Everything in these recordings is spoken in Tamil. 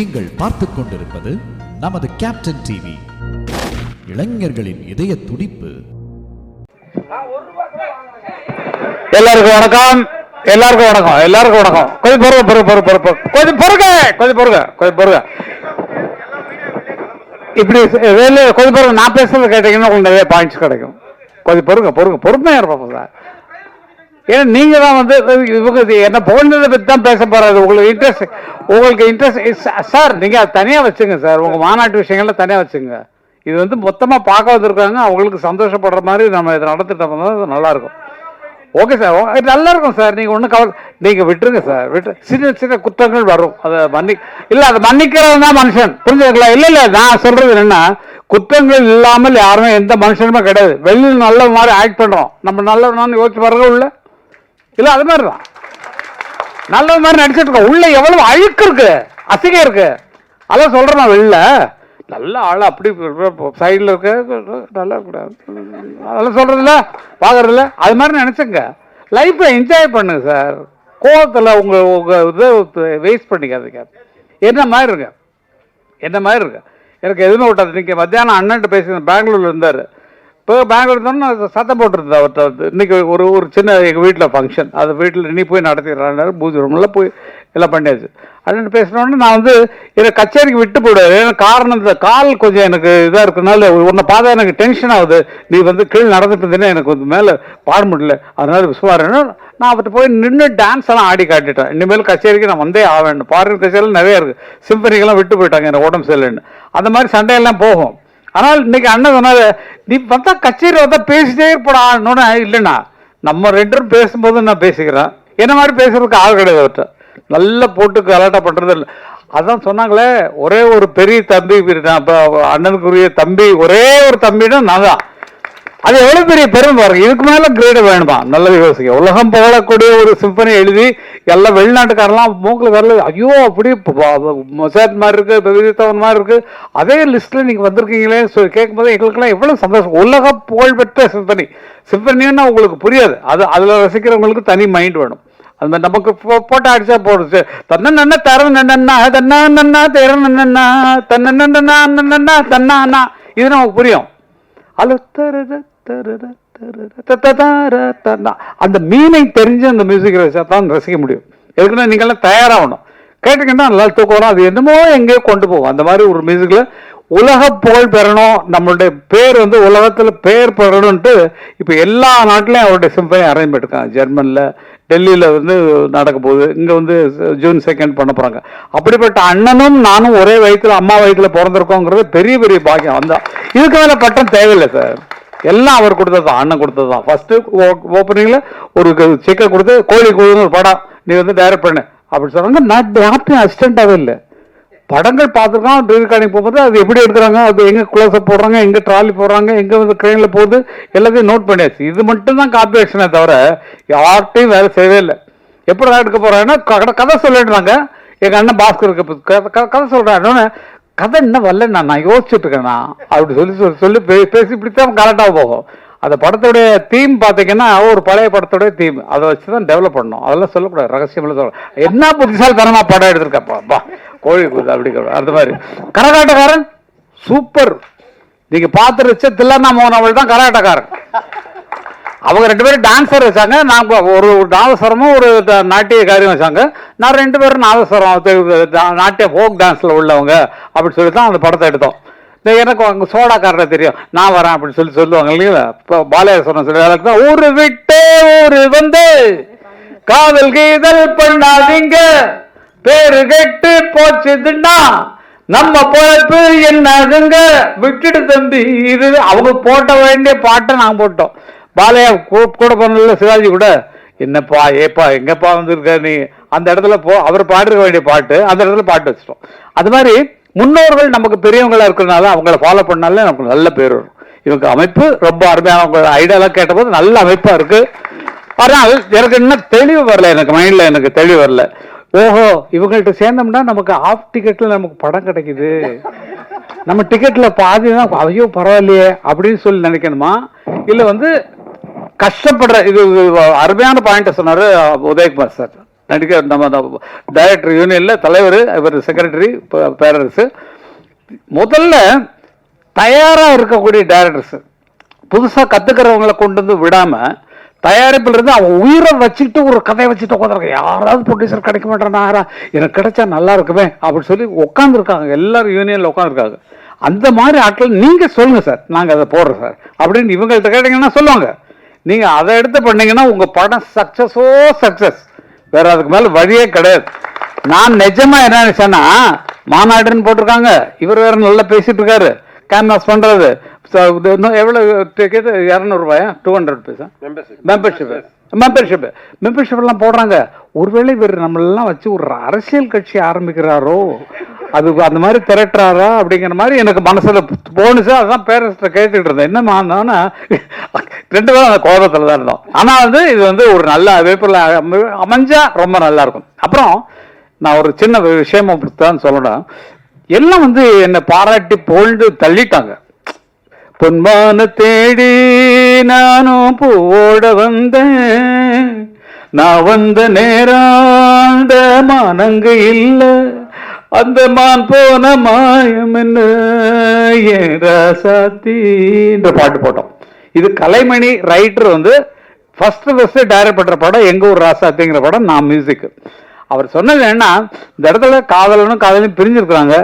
நீங்கள் பார்த்துக் கொண்டிருப்பது நமது கேப்டன் டிவி இளைஞர்களின் இதய துடிப்பு. எல்லாருக்கும் வணக்கம். எல்லாருக்கும் வணக்கம். எல்லாருக்கும் வணக்கம். கொஞ்சம் பொறுங்க பொறுங்க பொறுங்க பொறுங்க பொறுங்க. கொஞ்சம் பொறுங்க கொஞ்சம் பொறுங்க கொஞ்சம் பொறுங்க. இப்படி வேலை கொஞ்சம் பொறுங்க. நான் பேசுறது கேட்டீங்கன்னா உங்களுக்கு நிறைய பாயிண்ட்ஸ் கிடைக்கும். கொஞ்சம் பொறுங்க பொறுங்க. பொறுமையா இருப்போம் சார் ஏன்னா நீங்க தான் வந்து இவங்க இது என்ன புகழ்ந்ததை பற்றி தான் பேச போறாரு. உங்களுக்கு இன்ட்ரெஸ்ட் உங்களுக்கு இன்ட்ரெஸ்ட் சார் நீங்க அதை தனியாக வச்சுங்க சார் உங்க மாநாட்டு விஷயங்கள்ல தனியாக வச்சுங்க. இது வந்து மொத்தமாக பார்க்க வந்திருக்காங்க அவங்களுக்கு சந்தோஷப்படுற மாதிரி நம்ம இதை நடத்திட்டு அது நல்லா இருக்கும் ஓகே சார் ஓகே நல்லாயிருக்கும் நல்லா இருக்கும் சார் நீங்கள் ஒன்றும் கவலை நீங்கள் விட்டுருங்க சார் விட்டு சின்ன சின்ன குற்றங்கள் வரும். அதை மன்னி இல்லை அதை மன்னிக்கிறவன் தான் மனுஷன். புரிஞ்சுக்கலாம் இல்லை இல்லை நான் சொல்கிறது என்னென்னா குற்றங்கள் இல்லாமல் யாருமே எந்த மனுஷனுமே கிடையாது. வெளியில் நல்ல மாதிரி ஆக்ட் பண்ணுறோம் நம்ம நல்லவனான்னு யோசிச்சு பாருங்க உள்ள இல்லை அது மாதிரி தான் நல்ல மாதிரி நடிச்சிட்டு இருக்கோம். உள்ள எவ்வளவு அழுக்கு இருக்கு அசிங்கம் இருக்கு. அதான் சொல்றேன் நான் வெளில. நல்ல ஆள் அப்படி சைடில் இருக்க நல்லா கூடாது அதெல்லாம் சொல்கிறதில்ல பார்க்கறதில்ல அது மாதிரி நினச்சிங்க. லைஃப்பை என்ஜாய் பண்ணுங்க சார் கோவத்தில் உங்கள் உங்கள் இதை வேஸ்ட் பண்ணிக்காதீங்க. என்ன மாதிரி இருக்கு என்ன மாதிரி இருக்கு எனக்கு எதுவுமே விட்டாது நீங்கள் மத்தியானம் அண்ணன்ட்டு பேசி பெங்களூரில் இருந்தார். இப்போ பெங்களூர் இருந்தோம்னா சத்தம் போட்டிருந்தது அவர்கிட்ட வந்து ஒரு ஒரு சின்ன எங்கள் வீட்டில் ஃபங்க்ஷன் அது வீட்டில் நீ போய் நடத்திடுறாரு பூஜை ரூமில் போய் எல்லாம் பண்ணியாச்சு. அப்படின்னு பேசினோடனே நான் வந்து என்னை கச்சேரிக்கு விட்டு போயிடுவார். ஏன்னா காரணம் இந்த கால் கொஞ்சம் எனக்கு இதாக இருக்கனால உன்னை பார்த்தா எனக்கு டென்ஷன் ஆகுது. நீ வந்து கீழே நடந்துட்டு இருந்தேன்னா எனக்கு கொஞ்சம் மேலே பாட முடியல. அதனால விசுவாரன்னு நான் அவர்கிட்ட போய் நின்று டான்ஸ் எல்லாம் ஆடி காட்டிட்டேன். இனிமேல் கச்சேரிக்கு நான் வந்தே ஆவேன் பாடுற கச்சேரியில் நிறையா இருக்குது சிம்பனிக்கெல்லாம் விட்டு போயிட்டாங்க எனக்கு உடம்பு சரியில்லைன்னு அந்த மாதிரி சண்டையெல்லாம் போகும். ஆனால் இன்னைக்கு அண்ணன் சொன்னாரு நீ பார்த்தா கச்சேரி வந்தால் பேசிட்டே இருப்படான்னு இல்லைண்ணா நம்ம ரெண்டு பேரும் பேசும்போது நான் பேசிக்கிறேன். என்ன மாதிரி பேசுறதுக்கு ஆள் கிடையாது அவர்கிட்ட நல்லா போட்டு கலாட்டா பண்ணுறது இல்லை. அதான் சொன்னாங்களே ஒரே ஒரு பெரிய தம்பி நான் அண்ணனுக்குரிய தம்பி ஒரே ஒரு தம்பின்னா நான் தான். அது எவ்வளவு பெரிய பெருமை பாருங்க இதுக்கு மேல கிரேடு வேணுமா நல்லது யோசிக்க உலகம் புகழக்கூடிய ஒரு சிம்பனி எழுதி எல்லாம் வெளிநாட்டுக்காரெல்லாம் மூக்கில் வரல ஐயோ அப்படி மொசாத் மாதிரி இருக்கு பெவிதவன் மாதிரி இருக்கு அதே லிஸ்ட்ல நீங்க வந்திருக்கீங்களே கேட்கும் கேட்கும்போது எங்களுக்கெல்லாம் எவ்வளவு சந்தோஷம் உலக புகழ்பெற்ற சிம்பனி சிம்பனின்னா உங்களுக்கு புரியாது அது அதுல ரசிக்கிறவங்களுக்கு தனி மைண்ட் வேணும் அந்த மாதிரி நமக்கு போ- போட்டு அடிச்சா போடுச்சு தன்ன நன்ன தர நன்னா தன்னா நன்னா தேர நன்னா தன்னா நன்னா தன்னா இது நமக்கு புரியும் அழுத்தறது அந்த மீனை தெரிஞ்சு அந்த மியூசிக் ரசிச்சா தான் ரசிக்க முடியும் எதுக்குன்னா நீங்கள்லாம் தயாராகணும் கேட்டீங்கன்னா நல்லா தூக்கம் வரும் அது என்னமோ எங்கேயோ கொண்டு போகும் அந்த மாதிரி ஒரு மியூசிக்கில் உலக புகழ் பெறணும் நம்மளுடைய பேர் வந்து உலகத்தில் பேர் பெறணும்ட்டு இப்போ எல்லா நாட்டிலையும் அவருடைய சிம்பனி அரேஞ்ச் பண்ணிருக்காங்க ஜெர்மனில் டெல்லியில் வந்து நடக்க போகுது இங்கே வந்து ஜூன் செகண்ட் பண்ண போகிறாங்க அப்படிப்பட்ட அண்ணனும் நானும் ஒரே வயித்துல அம்மா வயிற்றில் பிறந்திருக்கோங்கிறது பெரிய பெரிய பாக்கியம் அந்த இதுக்கு பட்டம் தேவையில்லை சார் எல்லாம் அவர் கொடுத்தது தான் அண்ணன் கொடுத்தது தான் ஃபஸ்ட்டு ஓப்பனிங்கில் ஒரு சிக்கன் கொடுத்து கோழி கூழுன்னு ஒரு படம் நீ வந்து டைரக்ட் பண்ணு. அப்படின்னு சொன்னாங்க நான் யார்ட்டையும் அசிஸ்டண்டாகவே இல்லை. படங்கள் பார்த்துருக்கோம் ரெக்கார்டிங் போகும்போது அது எப்படி எடுக்கிறாங்க அது எங்கே க்ளோஸ்அப் போடுறாங்க எங்கே ட்ராலி போடுறாங்க எங்கே வந்து ட்ரெயினில் போகுது எல்லாத்தையும் நோட் பண்ணியாச்சு இது மட்டும் தான் காப்பி ஆக்ஷனே தவிர யார்ட்டையும் வேலை செய்யவே இல்லை. எப்படி எடுக்க போகிறாங்கன்னா கதை கதை சொல்லிடுறாங்க எங்கள் அண்ணன் பாஸ்கர் கதை- கதை- கதை என்ன வரல நான் நான் யோசிச்சுட்டு இருக்கேண்ணா அப்படி சொல்லி சொல்லி சொல்லி பே- பேசி பிடிச்சா கரெக்டாக போகும். அந்த படத்துடைய தீம் பார்த்தீங்கன்னா ஒரு பழைய படத்துடைய தீம் அதை வச்சு தான் டெவலப் பண்ணணும். அதெல்லாம் சொல்லக்கூடாது. ரகசியம்ல சொல்ல என்ன புத்திசாலித்தனமா படம் எடுத்திருக்கப்பா கோழி கூது அப்படி அந்த மாதிரி. கரகாட்டக்காரன்? சூப்பர். நீங்கள் பார்த்துருச்சு வச்ச தில்லண்ணா மோகன் அவள் தான் கரகாட்டக்காரன். அவங்க ரெண்டு பேரும் டான்ஸர் வச்சாங்க. நான் ஒரு நாதஸ்வரமும் ஒரு நாட்டிய காரியம் வச்சாங்க. நான் ரெண்டு பேரும் நாதஸ்வரம் நாட்டிய ஃபோக் டான்ஸில் உள்ளவங்க அப்படின்னு சொல்லி தான் அந்த படத்தை எடுத்தோம். இந்த எனக்கு அங்கே சோடாக்காரரை தெரியும். நான் வரேன் அப்படின்னு சொல்லி சொல்லுவாங்க இல்லைங்களா? இப்போ பாலையாசனம் சொல்லி தான் ஊரு விட்டு ஊரு வந்து காதல் கீதல் பண்ணாதீங்க. பேரு கெட்டு போச்சுதுன்னா நம்ம பொழப்பு என்னதுங்க? விட்டுடு தம்பி இது அவங்க போட்ட வேண்டிய பாட்டை நாங்கள் போட்டோம். பாலையா கூ- கூட பண்ணல சிவாஜி கூட என்னப்பா ஏப்பா எங்கப்பா வந்திருக்க நீ? அந்த இடத்துல போ அவர் பாடிருக்க வேண்டிய பாட்டு அந்த இடத்துல பாட்டு வச்சிட்டோம். அது மாதிரி முன்னோர்கள் நமக்கு பெரியவங்களா இருக்கிறனால அவங்கள ஃபாலோ பண்ணாலே நமக்கு நல்ல பேர் வரும். இவங்க அமைப்பு ரொம்ப அருமையான அவங்க ஐடியாலாம் கேட்டபோது நல்ல அமைப்பா இருக்கு. ஆனால் எனக்கு இன்னும் தெளிவு வரல எனக்கு மைண்ட்ல எனக்கு தெளிவு வரல. ஓஹோ இவங்கள்ட்ட சேர்ந்தோம்னா நமக்கு ஆஃப் டிக்கெட்ல நமக்கு படம் கிடைக்குது. நம்ம டிக்கெட்ல பாதி தான் ஐயோ பரவாயில்லையே அப்படின்னு சொல்லி நினைக்கணுமா? இல்லை வந்து கஷ்டப்படுற இது அருமையான பாயிண்ட் சொன்னார் உதயகுமார் சார். நடிக்க நம்ம டைரக்டர் யூனியனில் தலைவர் இவர் செக்ரட்டரி பேரரசு. முதல்ல தயாராக இருக்கக்கூடிய டைரக்டர்ஸ் புதுசாக கற்றுக்கிறவங்களை கொண்டு வந்து விடாமல் தயாரிப்பில் இருந்து அவன் உயிரை வச்சுக்கிட்டு ஒரு கதையை வச்சுட்டு உட்காந்துருக்க யாராவது ப்ரொடியூசர் கிடைக்க மாட்டேனாரா எனக்கு கிடைச்சா நல்லா இருக்குமே அப்படின்னு சொல்லி உட்காந்துருக்காங்க. எல்லாரும் யூனியனில் உட்காந்துருக்காங்க. அந்த மாதிரி ஆட்கள் நீங்கள் சொல்லுங்கள் சார். நாங்கள் அதை போடுறோம் சார். அப்படின்னு இவங்கள்ட்ட கேட்டிங்கன்னா சொல்லுவாங்க. நீங்கள் அதை எடுத்து பண்ணீங்கன்னா உங்கள் படம் சக்ஸஸோ சக்ஸஸ் வேற அதுக்கு மேலே வழியே கிடையாது. நான் நிஜமா என்ன நினைச்சேன்னா மாநாடுன்னு போட்டிருக்காங்க. இவர் வேற நல்லா பேசிட்டு இருக்காரு. கேன்வாஸ் இன்னும் எவ்வளவு டிக்கெட் இரநூறுபாயா? டூ ஹண்ட்ரட் பைசா மெம்பர்ஷிப் மெம்பர்ஷிப் மெம்பர்ஷிப் எல்லாம் போடுறாங்க. ஒருவேளை இவர் நம்மளெல்லாம் வச்சு ஒரு அரசியல் கட்சி ஆரம்பிக்கிறாரோ? அது அந்த மாதிரி திரட்டுறாரா அப்படிங்கிற மாதிரி எனக்கு மனசில் போனுச்சு அதுதான் பேரண்ட்ஸ்ட கேட்டுட்டு இருந்தேன். என்னமா நானா ரெண்டு பேரும் அந்த கோபத்தில் தான் இருந்தோம். ஆனால் வந்து இது வந்து ஒரு நல்ல வேப்பில் அமை- அமைஞ்சா ரொம்ப நல்லா இருக்கும். அப்புறம் நான் ஒரு சின்ன விஷயமா தான் சொல்லணும் எல்லாம் வந்து என்னை பாராட்டி போல்டு தள்ளிட்டாங்க. பொன்மான தேடி நானும் பூவோட வந்தேன். நான் வந்த நேரம் அந்த மானங்க இல்லை. அந்த மான் போன மாயம் என்ன? பாட்டு போட்டோம். இது கலைமணி ரைட்டர் வந்து ஃபர்ஸ்ட் ஃபர்ஸ்ட் டைரக்ட் பண்ற படம் எங்க ஊர் ராசாத்திங்கிற படம் நான் மியூசிக் அவர் சொன்னது என்ன இந்த இடத்துல காதலனும் காதலும் பிரிஞ்சிருக்கிறாங்க.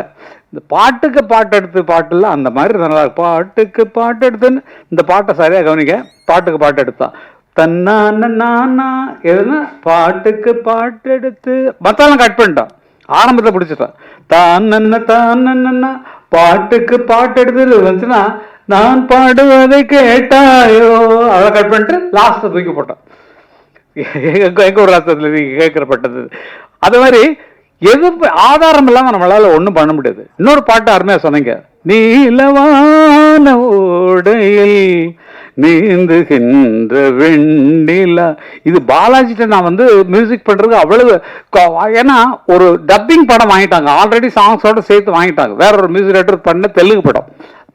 இந்த பாட்டுக்கு பாட்டு எடுத்து பாட்டுல அந்த மாதிரி நல்லா பாட்டுக்கு பாட்டு எடுத்துன்னு இந்த பாட்டை சரியா கவனிக்க பாட்டுக்கு பாட்டு எடுத்தான் தன்னான நானா எதுனா பாட்டுக்கு பாட்டு எடுத்து மத்தாலும் கட் பண்ணிட்டான் ஆரம்பத்தை பிடிச்சிட்டான். தான் நன்ன தான் நன்னா பாட்டுக்கு பாட்டு எடுத்து வந்துச்சுன்னா நான் பாடுவதை கேட்டாயோ? அதை கட் பண்ணிட்டு லாஸ்ட்டை தூக்கி போட்டான். எங்க ஒரு ராஷ்டிரத்தில் கேட்கப்பட்டது அது மாதிரி எது ஆதாரம் இல்லாம நம்மளால ஒன்றும் பண்ண முடியாது. இன்னொரு பாட்டு அருமையாக சொன்னீங்க. நீலவான ஓடையில் நீந்துகின்ற வெண்ணிலா. இது பாலாஜிட்ட நான் வந்து மியூசிக் பண்றதுக்கு அவ்வளவு ஏன்னா ஒரு டப்பிங் படம் வாங்கிட்டாங்க. ஆல்ரெடி சாங்ஸோட சேர்த்து வாங்கிட்டாங்க. வேற ஒரு மியூசிக் டைரக்டர் பண்ண தெலுங்கு படம்.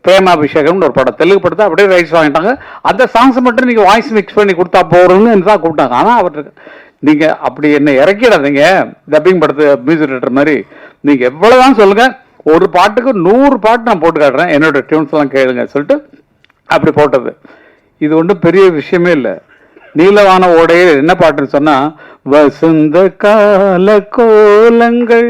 பிரேமாபிஷேகம்னு ஒரு படம். தெலுங்கு படத்தை அப்படியே ரைட்ஸ் வாங்கிட்டாங்க. அந்த சாங்ஸ் மட்டும் நீங்கள் வாய்ஸ் மிக்ஸ் பண்ணி கொடுத்தா போறோம்னு தான் கூப்பிட்டாங்க. ஆனால் அவருக்கு நீங்கள் அப்படி என்ன இறக்கிடாதீங்க. டப்பிங் படத்து மியூசிக் டைரக்டர் மாதிரி நீங்க எவ்வளவுதான் சொல்லுங்கள் ஒரு பாட்டுக்கு நூறு பாட்டு நான் போட்டு காட்டுறேன். என்னோட டியூன்ஸ் எல்லாம் கேளுங்க சொல்லிட்டு அப்படி போட்டது. இது ஒன்றும் பெரிய விஷயமே இல்லை. நீலவான ஓடையில் என்ன பாட்டுன்னு சொன்னால் வசந்த கால கோலங்கள்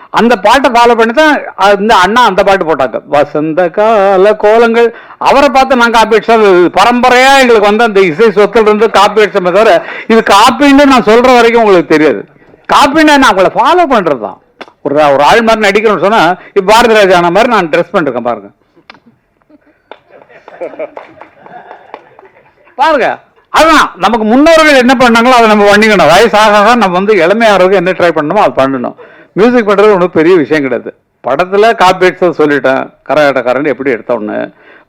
அந்த பாட்டை ஃபாலோ பண்ணி தான் இந்த அண்ணா அந்த பாட்டு போட்டாங்க. வசந்த கால கோலங்கள். அவரை பார்த்து நான் காப்பி அடிச்சோம் பரம்பரையா எங்களுக்கு வந்து அந்த இசை சொத்துல இருந்து காப்பி அடிச்சோமே தவிர இது காப்பின்னு நான் சொல்ற வரைக்கும் உங்களுக்கு தெரியாது. காப்பின்னா நான் அவங்கள ஃபாலோ பண்றது தான் ஒரு ஒரு ஆள் மாதிரி நடிக்கணும்னு சொன்னா இப்ப பாரதி ராஜா ஆன மாதிரி நான் ட்ரெஸ் பண்ணிருக்கேன் பாருங்க. பாருங்க அதுதான். நமக்கு முன்னோர்கள் என்ன பண்ணாங்களோ அதை நம்ம பண்ணிக்கணும். வயசாக ஆக நம்ம வந்து இளமையாகிறதுக்கு என்ன ட்ரை பண்ணணுமோ அது பண்ணணும். மியூசிக் பண்ணுறது ஒன்றும் பெரிய விஷயம் கிடையாது படத்தில் காப்பி சொல்லிட்டேன் கரகாட்டக்காரன் எப்படி எடுத்தோன்னு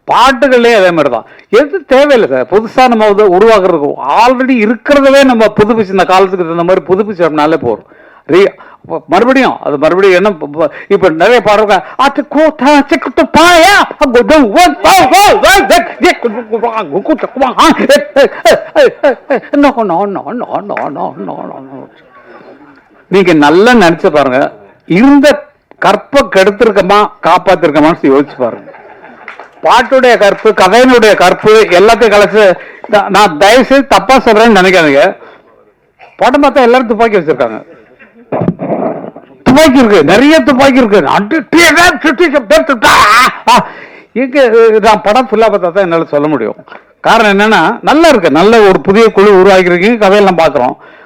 பாட்டுகள்லேயே அதே மாதிரி தான் எது தேவையில்லை சார் புதுசாக நம்ம வந்து உருவாக்குறதுக்கு ஆல்ரெடி இருக்கிறதவே நம்ம புதுப்பிச்சு இந்த காலத்துக்கு தகுந்த மாதிரி புதுப்பிச்சோம்னாலே போதும் ரீ மறுபடியும் அது மறுபடியும் என்ன இப்ப- நிறைய பாடுறாங்க அது கூட்டா சிக்கிட்டு பாயா நீங்க நல்லா நினைச்சு பாருங்க. இருந்த கற்பை கெடுத்திருக்கமா காப்பாத்திருக்கமான்னு யோசிச்சு பாருங்க. பாட்டுடைய கற்பு கதையினுடைய கற்பு எல்லாத்தையும் கலைச்சு நான் தயவு செய்து தப்பா சொல்றேன்னு நினைக்காதீங்க. படம் பார்த்தா எல்லாரும் துப்பாக்கி வச்சிருக்காங்க. துப்பாக்கி இருக்கு நிறைய துப்பாக்கி இருக்கு. அட்டு நான் படம் ஃபுல்லா பார்த்தா தான் என்னால சொல்ல முடியும். காரணம் என்னன்னா நல்லா இருக்கு. நல்ல ஒரு புதிய குழு உருவாக்கிருக்கீங்க கதையெல்லாம் பார்க்குறோம்.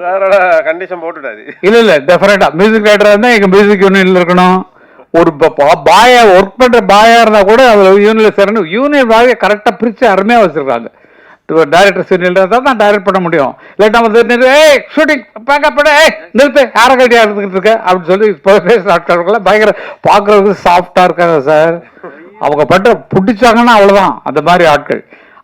சாரோட கண்டிஷன் போட்டுட்டாரு இல்ல இல்ல டெஃபரெண்டா மியூசிக் டைரக்டரா இருந்தா எங்க மியூசிக் யூனியன்ல இருக்கணும். ஒரு பாயா ஒர்க் பண்ற பாயா இருந்தா கூட அதுல யூனியன்ல சேரணும். யூனியன் பாய கரெக்டா பிரிச்சு அருமையா வச்சிருக்காங்க. டைரக்டர் யூனியன்ல இருந்தால் தான் டைரக்ட் பண்ண முடியும். இல்லாட்டா வந்து ஏய் ஷூட்டிங் பார்க்க பண்ண ஏய் நிறுத்து யாரை கட்டியா இருந்துகிட்டு இருக்க? அப்படின்னு சொல்லி இப்போ பேசுற ஆட்கள் பயங்கர பாக்குறதுக்கு சாஃப்டா இருக்காங்க சார் அவங்க பட்ட பிடிச்சாங்கன்னா அவ்வளவுதான். அந்த மாதிரி ஆட்கள்.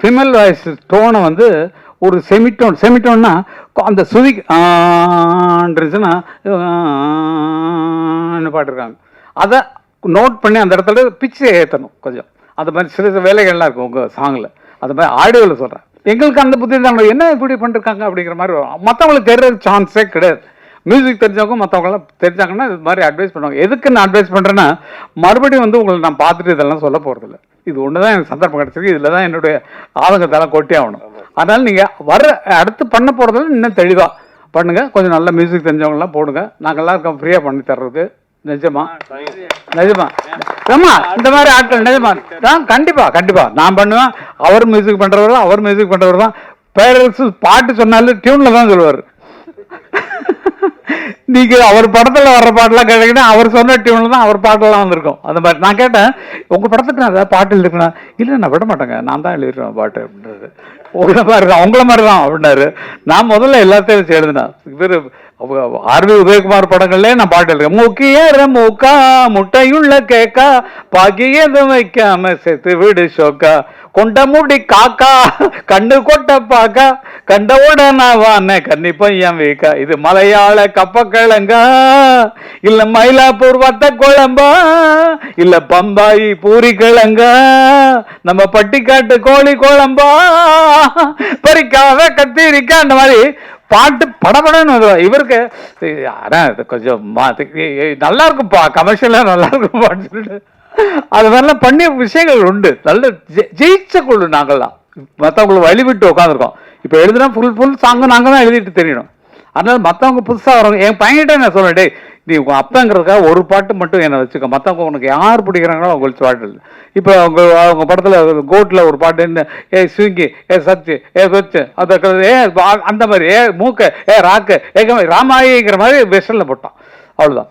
ஃபிமேல் வாய்ஸ் டோனை வந்து ஒரு செமிட்டோன் செமிட்டோன்னா அந்த சுதி இருந்துச்சுன்னா பாட்டிருக்காங்க அதை நோட் பண்ணி அந்த இடத்துல பிச்சை ஏற்றணும் கொஞ்சம். அந்த மாதிரி சிறு சிறு வேலைகள்லாம் இருக்கும் உங்கள் சாங்கில் அந்த மாதிரி ஆடியோவில் சொல்கிறேன் எங்களுக்கு அந்த புத்தி தான் என்ன இப்படி பண்ணிருக்காங்க அப்படிங்கிற மாதிரி வரும் மற்றவங்களுக்கு தெரிகிற சான்ஸே கிடையாது. மியூசிக் தெரிஞ்சவங்க மற்றவங்களாம் தெரிஞ்சாங்கன்னா இது மாதிரி அட்வைஸ் பண்ணுவாங்க. எதுக்கு நான் அட்வைஸ் பண்ணுறேன்னா மறுபடியும் வந்து உங்களை நான் பார்த்துட்டு இதெல்லாம் சொல்ல போகிறதில்ல இது ஒன்று தான் எனக்கு சந்தர்ப்பம் கிடச்சிருக்கு. இதில் தான் என்னுடைய ஆதங்கத்தெல்லாம் கொட்டி ஆகணும். அதனால் நீங்கள் வர அடுத்து பண்ண போகிறதில் இன்னும் தெளிவாக பண்ணுங்கள் கொஞ்சம் நல்ல மியூசிக் தெரிஞ்சவங்களாம் போடுங்க. நாங்கள்லாம் இருக்கோம் ஃப்ரீயாக பண்ணி தர்றதுக்கு. நிஜமா? நிஜமா. ஏம்மா இந்த மாதிரி ஆட்கள் நிஜமா? நான் கண்டிப்பா கண்டிப்பா. நான் பண்ணுவேன். அவர் மியூசிக் பண்றவர் தான் அவர் மியூசிக் பண்றவர் தான். பேரரசு பாட்டு சொன்னாலும் டியூன்ல தான் சொல்லுவார். நீங்க அவர் படத்தில் வர்ற பாட்டெல்லாம் கேட்டீங்கன்னா அவர் சொன்ன டியூனில் தான் அவர் பாட்டெல்லாம் வந்திருக்கும். அந்த மாதிரி நான் கேட்டேன் உங்க படத்துக்கு நான் ஏதாவது பாட்டு எழுதுக்கணும் இல்லை நான் விட மாட்டேங்க. நான் தான் எழுதிடுவேன் பாட்டு அப்படின்றது உங்களை மாதிரி தான் உங்கள மாதிரி தான் அப்படின்னாரு. நான் முதல்ல எல்லாத்தையும் வச்சு எழுதினேன். இவர் ஆர்வி உதயகுமார் படங்கள்லயே நான் பாட்டு இருக்கேன் முக்கிய மூக்கா முட்டையுள்ள கேக்கா பாக்கியதும் வைக்காம செத்து விடு சோக்கா கொண்ட முடி காக்கா கண்டு கொட்ட பாக்கா. கண்ட நான் வான கன்னி பையன் வீக்கா. இது மலையாள கப்பக்கிழங்கா? இல்ல மயிலாப்பூர் வத்த குழம்பா? இல்ல பம்பாயி பூரி கிழங்கா? நம்ம பட்டிக்காட்டு கோழி குழம்பா? பறிக்காவ கத்திரிக்கா அந்த மாதிரி பாட்டு படபடன்னு இவருக்கு ஆனால் இது? கொஞ்சம் நல்லா இருக்கும்ப்பா கமர்ஷியலாக நல்லா இருக்கும்ப்பான்னு சொல்லிட்டு. அது மாதிரிலாம் பண்ணிய விஷயங்கள் உண்டு. நல்ல ஜெயிச்ச குழு நாங்கள்லாம் மற்றவங்களை வழிவிட்டு உட்காந்துருக்கோம் இப்போ எழுதுனா ஃபுல் ஃபுல் சாங்கு நாங்கள் தான் எழுதிட்டு தெரியணும் அதனால மற்றவங்க புதுசாக வரவங்க என் பையன்கிட்ட நான் சொல்லுவேன் டே நீ உங்கள் அப்பங்கிறதுக்காக ஒரு பாட்டு மட்டும் என்னை வச்சுக்க. மற்றவங்க உனக்கு யார் பிடிக்கிறாங்களோ அவங்களுக்கு பாட்டு இல்லை. இப்போ அவங்க அவங்க படத்தில் கோட்டில் ஒரு பாட்டு என்ன ஏ ஸ்விங்கி ஏ சச்சு ஏ சொச்சு அந்த ஏ அந்த மாதிரி ஏ மூக்க ஏ ராக்கு ஏ ராமாயிங்கிற மாதிரி வெஸ்டனில் போட்டான். அவ்வளோதான்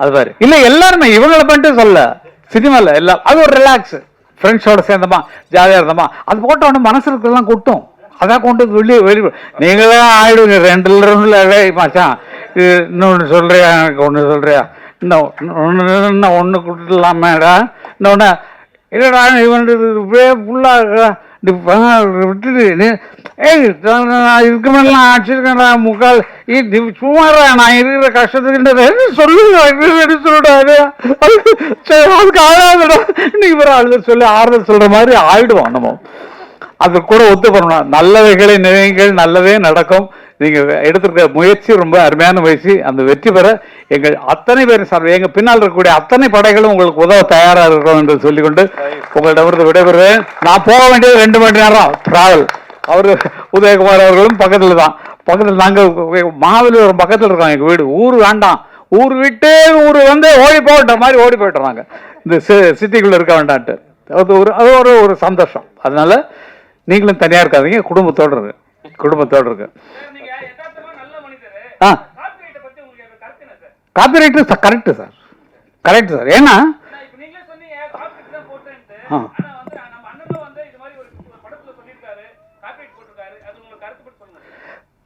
அது பாரு. இல்ல எல்லாருமே இவங்களை பண்ணிட்டு சொல்ல சினிமால எல்லாம் அது ஒரு ரிலாக்ஸ் ஃப்ரெண்ட்ஸோட சேர்ந்தமா? ஜாலியா இருந்தோமா? அது போட்ட உடனே மனசு இருக்கலாம் கொட்டும். அதான் கொண்டு வந்து வெளியே வெளியே நீங்களே ஆயிடுங்க ரெண்டுல ரெண்டுல மச்சான் இன்னொன்று சொல்றியா எனக்கு ஒன்று சொல்றியா? இன்னும் இன்னும் ஒன்று கொடுத்துடலாமேடா? இன்னொன்று இல்லைடா இவன் இப்படியே ஃபுல்லாக விட்டுட்டு ஏய் நான் இதுக்கு மேலாம் அடிச்சிருக்கேன்டா முக்கால் நீ சும்மாடா நான் இருக்கிற கஷ்டத்துக்கு சொல்லுங்க சொல்லிடாது சரி அதுக்கு ஆளாதுடா நீ வேற ஆளுதல் சொல்லி ஆறுதல் சொல்ற மாதிரி ஆயிடுவோம் நம்ம அது கூட ஒத்து பண்ணணும் நல்லவைகளை நினைங்கள் நல்லதே நடக்கும் நீங்க எடுத்திருக்க முயற்சி ரொம்ப அருமையான முயற்சி அந்த வெற்றி பெற எங்கள் அத்தனை பேர் சார் எங்க பின்னால் இருக்கக்கூடிய அத்தனை படைகளும் உங்களுக்கு உதவ தயாரா இருக்கிறோம் என்று சொல்லிக்கொண்டு உங்களிடமிருந்து விடைபெறுவேன் நான் போக வேண்டியது ரெண்டு மணி நேரம் டிராவல் அவரு உதயகுமார் அவர்களும் பக்கத்துல தான் பக்கத்துல நாங்க மாவலிபுரம் பக்கத்துல இருக்கோம் எங்க வீடு. ஊர் வேண்டாம். ஊர் விட்டு ஊர் வந்து ஓடி போகிற மாதிரி ஓடி போயிட்டோம் நாங்க இந்த சிட்டிக்குள்ள இருக்க வேண்டான்ட்டு. அது ஒரு அது ஒரு ஒரு சந்தோஷம். அதனால நீங்களும் தனியா இருக்காதீங்க குடும்பத்தோட இருக்கு குடும்பத்தோட இருக்கு ஆ. காப்பிரைட்டை கரெக்ட் சார். Correct sir. ஏன்னா நீங்களே ஆ. ஆனா வந்து நம்ம அண்ணனும் வந்து இது மாதிரி ஒரு ஒரு படத்துல சொல்லியிருக்காரு காப்பிரைட் போட்டிருக்காரு அது உங்களுக்கு கருத்து பற்றி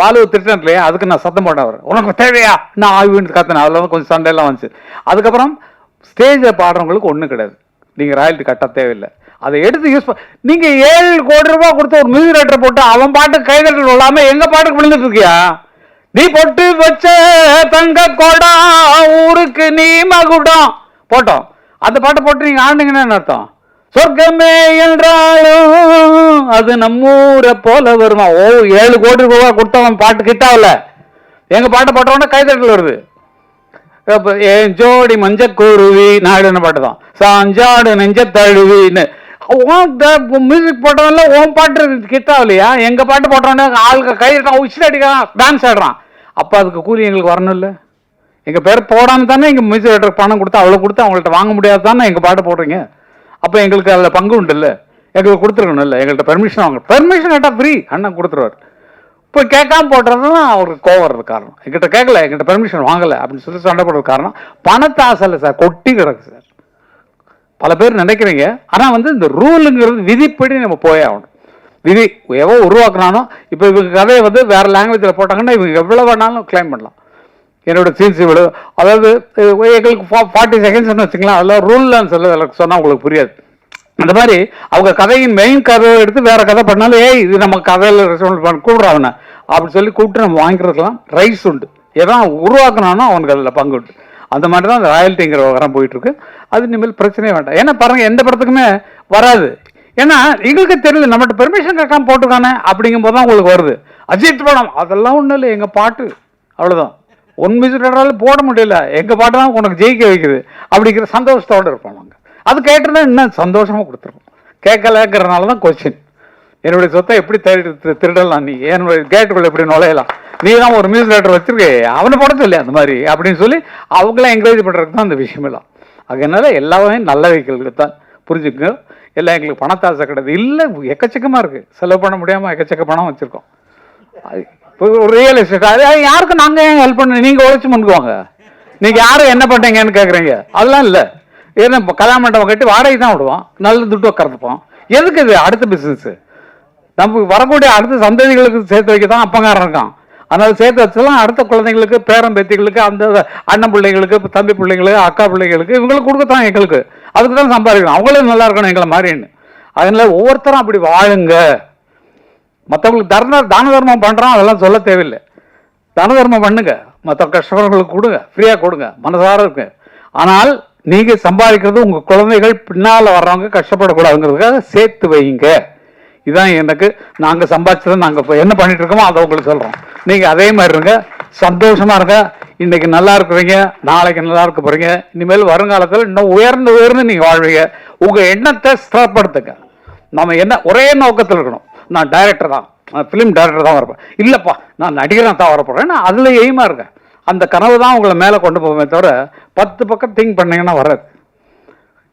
பாலு திட்டினேன் இல்லையா அதுக்கு நான் சத்தம் போட்டேன் அவர் உனக்கு தேவையா? நான் ஆய்வுன்னு கத்தினேன் அதில் வந்து கொஞ்சம் சண்டையெல்லாம் வந்துச்சு. அதுக்கப்புறம் ஸ்டேஜில் பாடுறவங்களுக்கு ஒன்றும் கிடையாது. நீங்கள் ராயல்ட்டி கட்ட தேவையில்லை. அதை எடுத்து யூஸ் பண்ண நீங்கள் ஏழு கோடி ரூபா கொடுத்து ஒரு மியூசிக் ரைட்டர் போட்டு அவன் பாட்டுக்கு கைதட்டல் விழாமல் எங்கள் பாட்டுக்கு விழுந்துட்டு இருக்கியா? நீ பொட்டு வச்ச தங்க கொடம் ஊருக்கு நீ மகுடம். போட்டோம். அந்த பாட்டை போட்டு நீங்கள் ஆண்டுங்கன்னு என்ன அர்த்தம்? சொர்க்கமே என்றாலும் அது நம்மூரை போல வருமா? ஓ ஏழு கோடி ரூபா கொடுத்தவன் பாட்டு கிட்டாவில். எங்கள் பாட்டை போட்டவொடனே கைதட்டல் வருது. இப்போ என் ஜோடி மஞ்ச குருவி நாடுன பாட்டு தான். சாஞ்சாடு நெஞ்ச தழுவின்னு மியூசிக் போட்டவன்ல உன் பாட்டு கிட்டாவில்லையா எங்கள் பாட்டு போட்டவனே ஆளுக்கு கைதட்டான் உச்சில் அடிக்கிறான் டான்ஸ் ஆடுறான். அப்போ அதுக்கு கூலி எங்களுக்கு வரணும் எங்கள் பேர் போடாமல் தானே எங்கள் மியூசிக் பணம் கொடுத்து அவ்வளோ கொடுத்து அவங்கள்ட்ட வாங்க முடியாது தானே எங்கள் பாட்டு போடுறீங்க? அப்போ எங்களுக்கு அதில் பங்கு உண்டுல்ல. எங்களுக்கு கொடுத்துருக்கணும் இல்லை. எங்கள்கிட்ட பெர்மிஷன் வாங்க. பெர்மிஷன் கேட்டால் ஃப்ரீ அண்ணன் கொடுத்துருவார். இப்போ கேட்காம போடுறது தான் அவருக்கு கோவம் வர்றது காரணம். எங்கிட்ட கேட்கல. எங்கிட்ட பெர்மிஷன் வாங்கலை. அப்படின்னு சொல்லி சண்டை போடுறது காரணம். பணத்தை ஆசை இல்லை சார். கொட்டி கிடக்கு சார். பல பேர் நினைக்கிறீங்க. ஆனால் வந்து இந்த ரூலுங்கிறது விதிப்படி நம்ம போயே ஆகணும். விதி எவ்வளோ உருவாக்குனானோ இப்போ இவங்க கதையை வந்து வேறு லாங்குவேஜில் போட்டாங்கன்னா இவங்க எவ்வளோ வேணாலும் கிளைம் பண்ணலாம். என்னோட சீன்ஸ் இவ்வளோ அதாவது அஹ், எங்களுக்கு ஃபார்ட்டி செகண்ட்ஸ்னு வச்சுக்கலாம் அதில் ரூல்லாம் சொல்ல சொன்னால் உங்களுக்கு புரியாது. அந்த மாதிரி அவங்க கதையின் மெயின் கதையை எடுத்து வேற கதை பண்ணாலும் ஏய் இது நம்ம கதையில் ரெஸ்பான்ஸ் பண்ண கூப்பிட்றாவன அப்படின்னு சொல்லி கூப்பிட்டு நம்ம வாங்கிக்கிறதுலாம் ரைஸ் உண்டு. எதான் உருவாக்கணும்னா அவனுக்கு அதில் பங்கு உண்டு. அந்த மாதிரி தான் அந்த ராயல்ட்டிங்கிற விவகாரம் போயிட்டுருக்கு. அது இனிமேல் பிரச்சனையே வேண்டாம். ஏன்னா பாருங்கள் எந்த படத்துக்குமே வராது. ஏன்னா எங்களுக்கு தெரியல நம்மகிட்ட பெர்மிஷன் கேட்காம போட்டுக்கானே அப்படிங்கும்போது தான் உங்களுக்கு வருது. அஜித் படம் அதெல்லாம் ஒன்றும் இல்லை எங்கள் பாட்டு. அவ்வளோதான் ஒன் மியூசிக் போட முடியல. எங்கள் பாட்டு தான் உனக்கு ஜெயிக்க வைக்குது? அப்படிங்கிற சந்தோஷத்தோடு இருப்போம் நாங்கள் அது கேட்டுருந்தா இன்னும் சந்தோஷமாக கொடுத்துருவோம் கேட்கலங்கிறனால தான் கொஸ்டின் என்னுடைய சொத்தை எப்படி திருடி திரு- திருடலாம் நீ? என்னுடைய கேட்டுக்குள்ளே எப்படி நுழையலாம்? நீ தான் ஒரு மியூசிக் டைரக்டர் வச்சிருக்கே. அவனை போட சொல்லி அந்த மாதிரி? அப்படின்னு சொல்லி அவங்களாம் என்கரேஜ் பண்ணுறதுக்கு தான் அந்த விஷயமெல்லாம் அதனால எல்லாமே நல்ல வைக்கிறதுக்கு தான். புரிஞ்சுக்கங்க. எல்லாம் எங்களுக்கு பணத்தாசை கிடையாது. இல்லை எக்கச்சக்கமாக இருக்குது செலவு பண்ண முடியாமல் எக்கச்சக்க பணம் வச்சுருக்கோம். அது ஒரு ரியல் எஸ்டேட் அது யாருக்கும் நாங்கள் ஏன் ஹெல்ப் பண்ண நீங்கள் உழைச்சி முன்னுக்குவாங்க. நீங்கள் யாரும் என்ன பண்ணுறீங்கன்னு கேட்குறீங்க அதெல்லாம் இல்லை. ஏன்னா இப்போ கல்யாண மண்டபம் கட்டி வாடகை தான் விடுவோம். நல்ல துட்டு உட்காந்துப்போம் எதுக்கு இது அடுத்த பிஸ்னஸ் நமக்கு வரக்கூடிய அடுத்த சந்ததிகளுக்கு சேர்த்து வைக்க தான் அப்பங்காரன் இருக்கான். அதனால் சேர்த்து வச்சலாம் அடுத்த குழந்தைங்களுக்கு பேரன் பேத்திகளுக்கு அந்த அண்ணன் பிள்ளைங்களுக்கு தம்பி பிள்ளைங்களுக்கு அக்கா பிள்ளைங்களுக்கு இவங்களுக்கு கொடுக்கத்தான் எங்களுக்கு. அதுக்கு தான் சம்பாதிக்கணும். அவங்களும் நல்லா இருக்கணும் எங்களை மாதிரின்னு. அதனால ஒவ்வொருத்தரும் அப்படி வாழுங்க. மற்றவங்களுக்கு தர்ண தான தர்மம் பண்ணுறோம் அதெல்லாம் சொல்ல தேவையில்லை. தான தர்மம் பண்ணுங்க. மற்ற கஷ்டப்படுறவங்களுக்கு கொடுங்க. ஃப்ரீயாக கொடுங்க. மனசார இருக்கு. ஆனால் நீங்கள் சம்பாதிக்கிறது உங்கள் குழந்தைகள் பின்னால் வர்றவங்க கஷ்டப்படக்கூடாதுங்கிறதுக்காக சேர்த்து வைங்க. இதான் எனக்கு நாங்கள் சம்பாதிச்சதை நாங்கள் இப்போ என்ன பண்ணிட்டு இருக்கோமோ அதை உங்களுக்கு சொல்கிறோம் நீங்கள் அதே மாதிரி இருங்க. சந்தோஷமாக இருங்க. இன்றைக்கி நல்லா இருக்கிறீங்க. நாளைக்கு நல்லா இருக்க போகிறீங்க இனிமேல் வருங்காலத்தில் இன்னும் உயர்ந்து உயர்ந்து நீங்கள் வாழ்வீங்க. உங்கள் எண்ணத்தை ஸ்திரப்படுத்துங்க. நம்ம என்ன ஒரே நோக்கத்தில் இருக்கணும். நான் டைரக்டர் தான். நான் ஃபிலிம் டைரக்டர் தான் வரப்போறேன். இல்லைப்பா நான் நடிகராக தான் வரப்போகிறேன் நான் அதில் எய்மாக இருக்கேன். அந்த கனவு தான் உங்களை மேலே கொண்டு போவேன் தவிர பத்து பக்கம் திங்க் பண்ணீங்கன்னா வராது.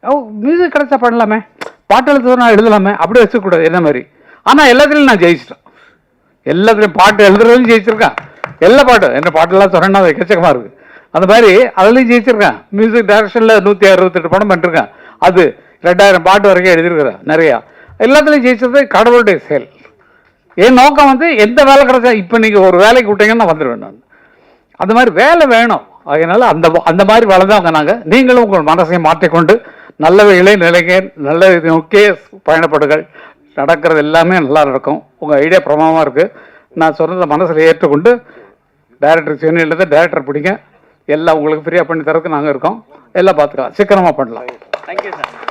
ஓ மியூசிக் கிடைச்சா பண்ணலாமே. பாட்டு எழுத நான் எழுதலாமே. அப்படி வச்சுக்கூடாது என்ன மாதிரி. ஆனால் எல்லாத்துலேயும் நான் ஜெயிச்சிட்டேன். எல்லாத்துலேயும் பாட்டு எழுதுறதுலையும் ஜெயிச்சிருக்கேன். எல்லா பாட்டும் என்ன பாட்டெல்லாம் சொன்னேன்னா அது எக்கச்சக்கமாக இருக்குது அந்த மாதிரி அதுலேயும் ஜெயிச்சிருக்கேன். மியூசிக் டைரக்ஷனில் நூற்றி அறுபத்தெட்டு படம் பண்ணிருக்கேன். அது ரெண்டாயிரம் பாட்டு வரைக்கும் எழுதியிருக்கிறேன் நிறையா. எல்லாத்துலேயும் ஜெயிச்சது கடவுளுடைய செயல். என் நோக்கம் வந்து எந்த வேலை கிடைச்சா இப்போ நீங்கள் ஒரு வேலைக்கு விட்டீங்கன்னா வந்துடுவேன் நான். அந்த மாதிரி வேலை வேணும். அதனால் அந்த அந்த மாதிரி வளர்ந்தவங்க நாங்கள் நீங்களும் உங்கள் மனசை மாற்றிக்கொண்டு நல்ல இளை நிலைங்க நல்ல இது நோக்கியே பயணப்படுங்கள். நடக்கிறது எல்லாமே நல்லா நடக்கும். உங்கள் ஐடியா பிரமாதமாக இருக்குது நான் சொன்னதை மனசில் ஏற்றுக்கொண்டு டைரக்டர் சென்னையிலேருந்து டைரக்டர் பிடிங்க. எல்லாம் உங்களுக்கு ஃப்ரீயாக பண்ணி தரதுக்கு நாங்கள் இருக்கோம். எல்லாம் பார்த்துக்கலாம். சீக்கிரமாக பண்ணலாம்.